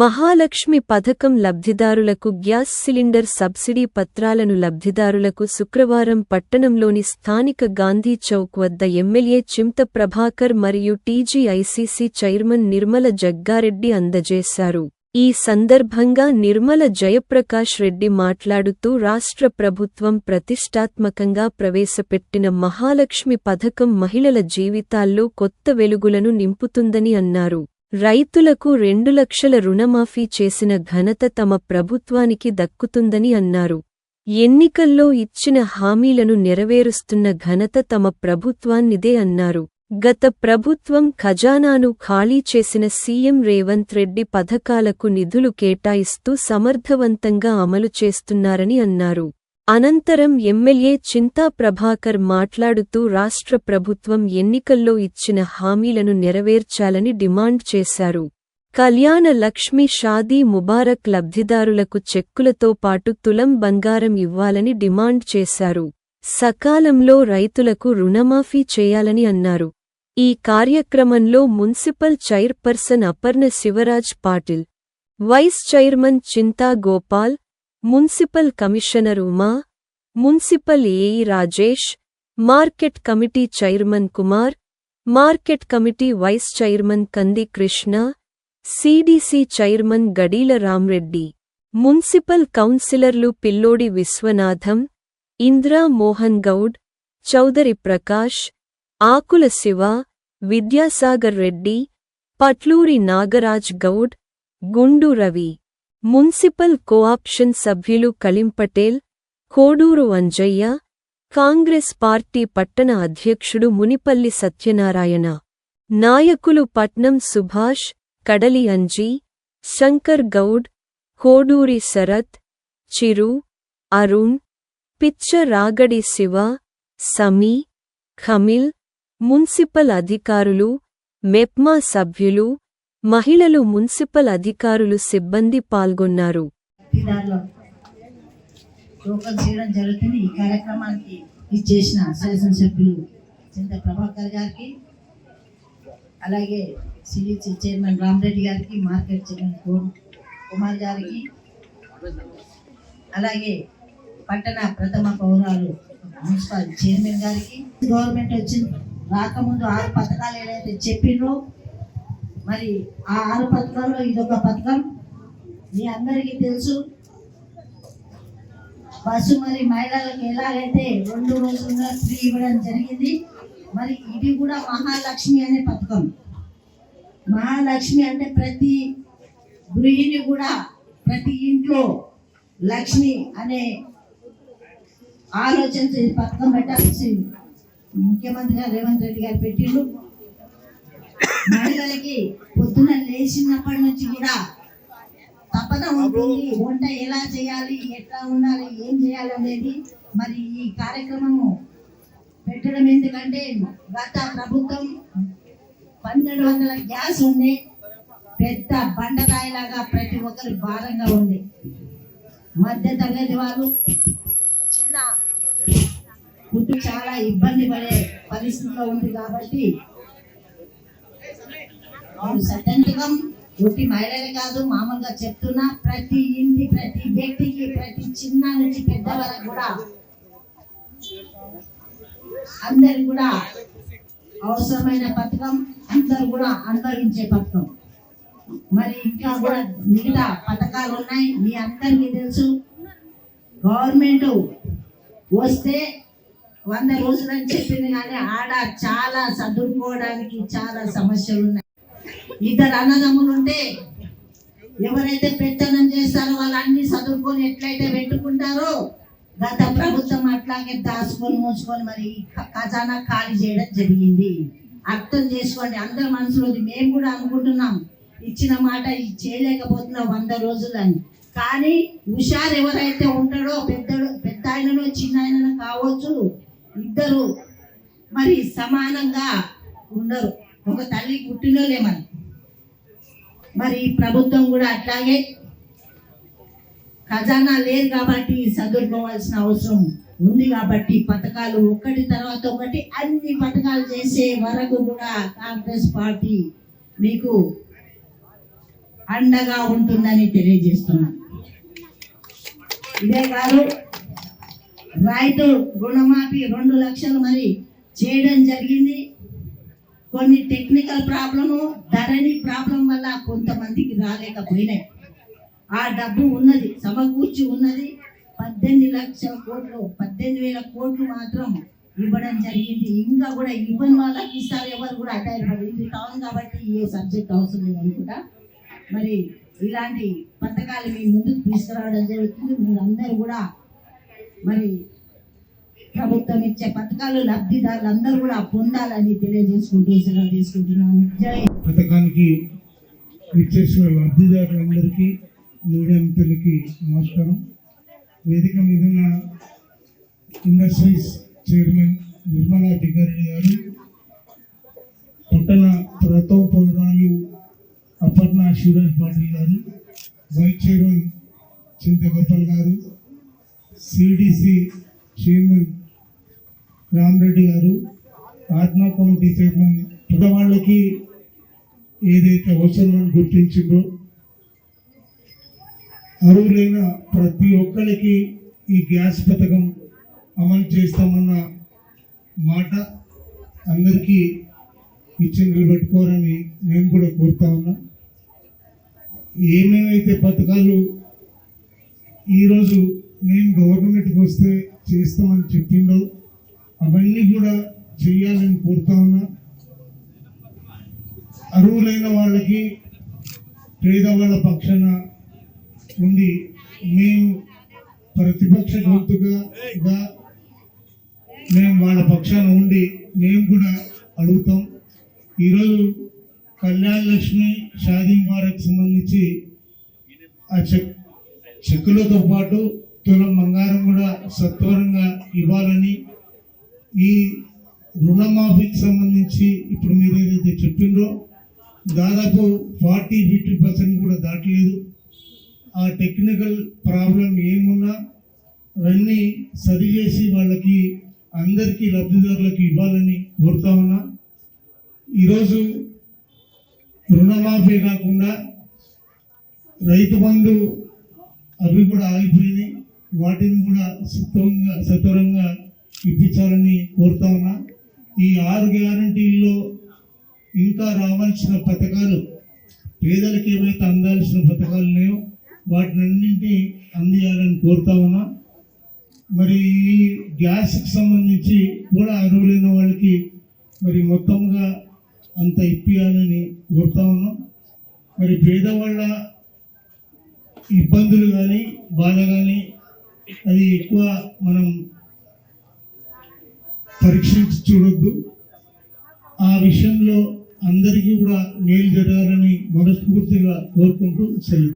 మహాలక్ష్మి పథకం లబ్ధిదారులకు gas cylinder subsidy పత్రాలను లబ్ధిదారులకు శుక్రవారం పట్టణంలోని స్థానిక గాంధీ చౌక్ వద్ద ఎమ్మెల్యే చింత ప్రభాకర్ మరియు టీజీఐసీసీ చైర్మన్ నిర్మల జగ్గారెడ్డి అందజేశారు. ఈ సందర్భంగా నిర్మల జయప్రకాష్ రెడ్డి మాట్లాడుతూ రాష్ట్ర ప్రభుత్వం ప్రతిష్టాత్మకంగా ప్రవేశపెట్టిన మహాలక్ష్మి పథకం మహిళల జీవితాల్లో కొత్త వెలుగులను నింపుతుందని అన్నారు. రైతులకు రెండు లక్షల రుణమాఫీ చేసిన ఘనత తమ ప్రభుత్వానికి దక్కుతుందని అన్నారు. ఎన్నికల్లో ఇచ్చిన హామీలను నెరవేరుస్తున్న ఘనత తమ ప్రభుత్వాన్నిదే అన్నారు. గత ప్రభుత్వం ఖజానాను ఖాళీ చేసిన సీఎం రేవంత్ రెడ్డి పథకాలకు నిధులు కేటాయిస్తూ సమర్థవంతంగా అమలు చేస్తున్నారని అన్నారు. అనంతరం ఎమ్మెల్యే చింతా ప్రభాకర్ మాట్లాడుతూ రాష్ట్ర ప్రభుత్వం ఎన్నికల్లో ఇచ్చిన హామీలను నెరవేర్చాలని డిమాండ్ చేశారు. కళ్యాణ లక్ష్మి షాదీ ముబారక్ లబ్ధిదారులకు చెక్కులతో పాటు తులం బంగారం ఇవ్వాలని డిమాండ్ చేశారు. సకాలంలో రైతులకు రుణమాఫీ చేయాలని అన్నారు. ఈ కార్యక్రమంలో municipal chairperson Aparna Sivaraj Patil vice chairman Chinta Gopal municipal commissioner Uma municipal AE Rajesh market committee chairman Kumar market committee vice chairman Kandi Krishna CDC chairman Gadila Ramreddy municipal కౌన్సిలర్లు పిల్లోడి విశ్వనాథం ఇంద్రా మోహన్ గౌడ్ చౌదరి ప్రకాష్ ఆకుల శివ విద్యాసాగర్ రెడ్డి పట్లూరి నాగరాజ్ గౌడ్ గుండు రవి. మున్సిపల్ కోఆప్షన్ సభ్యులు కళింపటేల్ Koduru Anjaiah Congress party పట్టణ అధ్యక్షుడు మునిపల్లి సత్యనారాయణ నాయకులు పట్నం సుభాష్ కడలి అంజీ శంకర్ గౌడ్ కోడూరి శరత్ చిరు అరుణ్ పిచ్చ రాగడి శివ సమీ ఖమిల్ మున్సిపల్ అధికారులు మెప్మా సభ్యులు మహిళలు మున్సిపల్ అధికారులు సిబ్బంది పాల్గొన్నారు. చేయడం జరుగుతుంది. ఈ కార్యక్రమానికి ఇచ్చేసిన శాసనసభ్యులు చింత ప్రభాకర్ గారికి అలాగే సిలిచి చైర్మన్ రామరెడ్డి గారికి మార్కెట్ చైర్మన్ కుమార్ గారికి అలాగే పట్టణ ప్రథమ పౌరాలు మున్సిపల్ చైర్మన్ గారికి. గవర్నమెంట్ వచ్చింది రాకముందు ఆరు పథకాలు ఏదైతే చెప్పినో మరి ఆ ఆరు పథకాల్లో ఇదొక పథకం మీ అందరికీ తెలుసు. బస్సు మరి మహిళలకు ఎలాగైతే రెండు రోజులుగా ఫ్రీ ఇవ్వడం జరిగింది మరి ఇది కూడా మహాలక్ష్మి అనే పథకం. మహాలక్ష్మి అంటే ప్రతి గృహిణి కూడా ప్రతి ఇంట్లో లక్ష్మి అనే ఆలోచన పథకం పెట్టాల్సి ముఖ్యమంత్రి గారు రేవంత్ రెడ్డి గారు పెట్టిండు మహిళలకి పొద్దున లేచినప్పటి నుంచి కూడా తపన ఉంటుంది. వంట ఎలా చేయాలి ఎట్లా ఉండాలి ఏం చేయాలి అనేది మరి ఈ కార్యక్రమము పెట్టడం ఎందుకంటే గత ప్రభుత్వం పన్నెండు వందల గ్యాస్ ఉండే పెద్ద బండరాయిలాగా ప్రతి ఒక్కరి భారంగా ఉంది మధ్య తరగతి వాళ్ళు చిన్న పుట్టు చాలా ఇబ్బంది పడే పరిస్థితిలో ఉంది కాబట్టి అవును సత్యంతికం మహిళలే కాదు మామూలుగా చెప్తున్నా ప్రతి ఇంటి ప్రతి వ్యక్తికి ప్రతి చిన్న నుంచి పెద్ద వరకు కూడా అందరు కూడా అవసరమైన పథకం అందరు కూడా అనుభవించే పథకం. మరి ఇంకా కూడా మిగతా పథకాలు ఉన్నాయి మీ అందరికీ తెలుసు. గవర్నమెంట్ వస్తే వంద రోజులని చెప్పింది కానీ ఆడ చాలా చదువుకోవడానికి చాలా సమస్యలు ఉన్నాయి. ఇద్దరు అన్నదమ్ములు ఉంటే ఎవరైతే పెత్తనం చేస్తారో వాళ్ళు అన్ని చదువుకొని ఎట్లయితే పెట్టుకుంటారో గత ప్రభుత్వం అట్లాగే దాచుకొని మూసుకొని మరి ఖజానా ఖాళీ చేయడం జరిగింది. అర్థం చేసుకోండి అందరి మనసులో ఉంది. మేము కూడా అనుకుంటున్నాం ఇచ్చిన మాట ఇది చేయలేకపోతున్నాం వంద రోజులని. కానీ హుషారు ఎవరైతే ఉంటాడో పెద్దడు పెద్ద ఆయనలో చిన్న ఆయనలో కావచ్చు ఇద్దరు మరి సమానంగా ఉండరు. ఒక తల్లి పుట్టినోలే మరి. మరి ప్రభుత్వం కూడా అట్లాగే ఖజానా లేదు కాబట్టి చదువుకోవాల్సిన అవసరం ఉంది కాబట్టి పథకాలు ఒకటి తర్వాత ఒకటి అన్ని పథకాలు చేసే వరకు కూడా కాంగ్రెస్ పార్టీ మీకు అండగా ఉంటుందని తెలియజేస్తున్నాను. ఇదే కాదు రైతు రుణమాఫీ రెండు లక్షలు మరి చేయడం జరిగింది. కొన్ని టెక్నికల్ ప్రాబ్లం రాలేకపోయినాయి ఆ డబ్బు ఉన్నది సమకూర్చి ఉన్నది పద్దెనిమిది లక్షల కోట్లు పద్దెనిమిది వేల కోట్లు మాత్రం ఇవ్వడం జరిగింది. ఇంకా కూడా ఇవ్వని వాళ్ళకి ఇస్తారు ఎవరు కూడా అటైర్ పడింది టౌన్ కాబట్టి ఏ సబ్జెక్ట్ అవసరం లేదు అనుకుంటా. మరి ఇలాంటి పథకాలు మీ ముందుకు తీసుకురావడం జరుగుతుంది. మీరందరూ కూడా మరి ప్రభుత్వం ఇచ్చే పథకాలు లబ్ధిదారులు అందరూ కూడా పొందాలని తెలియజేసుకుంటూ సెలవు తీసుకుంటున్నాను. జై పథకానికి విచ్చేసిన లబ్ధిదారులందరికీ మీడియా మిత్రులకి నమస్కారం. వేదిక మీద ఉన్న ఇండస్ట్రీస్ చైర్మన్ నిర్మలా టికారెడ్డి గారు పట్టణ ప్రతో పౌరాలు అపర్ణ శివరాజ్ పాటిల్ గారు వైస్ చైర్మన్ చింతగోపాల్ గారు సిడిసి చైర్మన్ రామరెడ్డి గారు ఆత్మ కమిటీ చైర్మన్ పెద్దవాళ్ళకి ఏదైతే అవసరమని గుర్తించిందో అర్హులైన ప్రతి ఒక్కరికి ఈ గ్యాస్ పథకం అమలు చేస్తామన్న మాట అందరికీ ఇచ్చి నిలబెట్టుకోవాలని నేను కూడా కోరుతా ఉన్నా. ఏమేమైతే పథకాలు ఈరోజు మేము గవర్నమెంట్కి వస్తే చేస్తామని చెప్పిండో అవన్నీ కూడా చేయాలని కోరుతా ఉన్నా. అర్హులైన వాళ్ళకి పేదవాళ్ళ పక్షాన ఉండి మేము ప్రతిపక్ష గొంతుగా మేము వాళ్ళ పక్షాన ఉండి మేము కూడా అడుగుతాం. ఈరోజు కళ్యాణ్ లక్ష్మి షాదీ ముబారక్ సంబంధించి ఆ చెక్ చెక్కులతో పాటు తులం బంగారం కూడా సత్వరంగా ఇవ్వాలని ఈ రుణమాఫీకి సంబంధించి ఇప్పుడు మీరు ఏదైతే చెప్పిండ్రో దాదాపు ఫార్టీ ఫిఫ్టీ పర్సెంట్ కూడా దాటలేదు. ఆ టెక్నికల్ ప్రాబ్లం ఏమున్నా అవన్నీ సరిచేసి వాళ్ళకి అందరికీ లబ్ధిదారులకు ఇవ్వాలని కోరుతా ఉన్నా. ఈరోజు రుణమాఫీ కాకుండా రైతు బంధు అవి కూడా ఆగిపోయినాయి. వాటిని కూడా సత్వరంగా సత్వరంగా ఇప్పించాలని కోరుతా ఉన్నా. ఈ ఆరు గ్యారంటీల్లో ఇంకా రావాల్సిన పథకాలు పేదలకు ఏవైతే అందాల్సిన పథకాలు ఉన్నాయో వాటిని అన్నింటినీ అందియాలని కోరుతా ఉన్నా. మరి ఈ గ్యాస్కి సంబంధించి కూడా అర్హులైన వాళ్ళకి మరి మొత్తంగా అంత ఇప్పియాలని కోరుతా ఉన్నాం. మరి పేదవాళ్ళ ఇబ్బందులు కానీ బాధ కానీ అది ఎక్కువ మనం పరీక్షించి చూడొద్దు. ఆ విషయంలో అందరికీ కూడా మేలు జరగాలని మనస్ఫూర్తిగా కోరుకుంటూ సెలవు.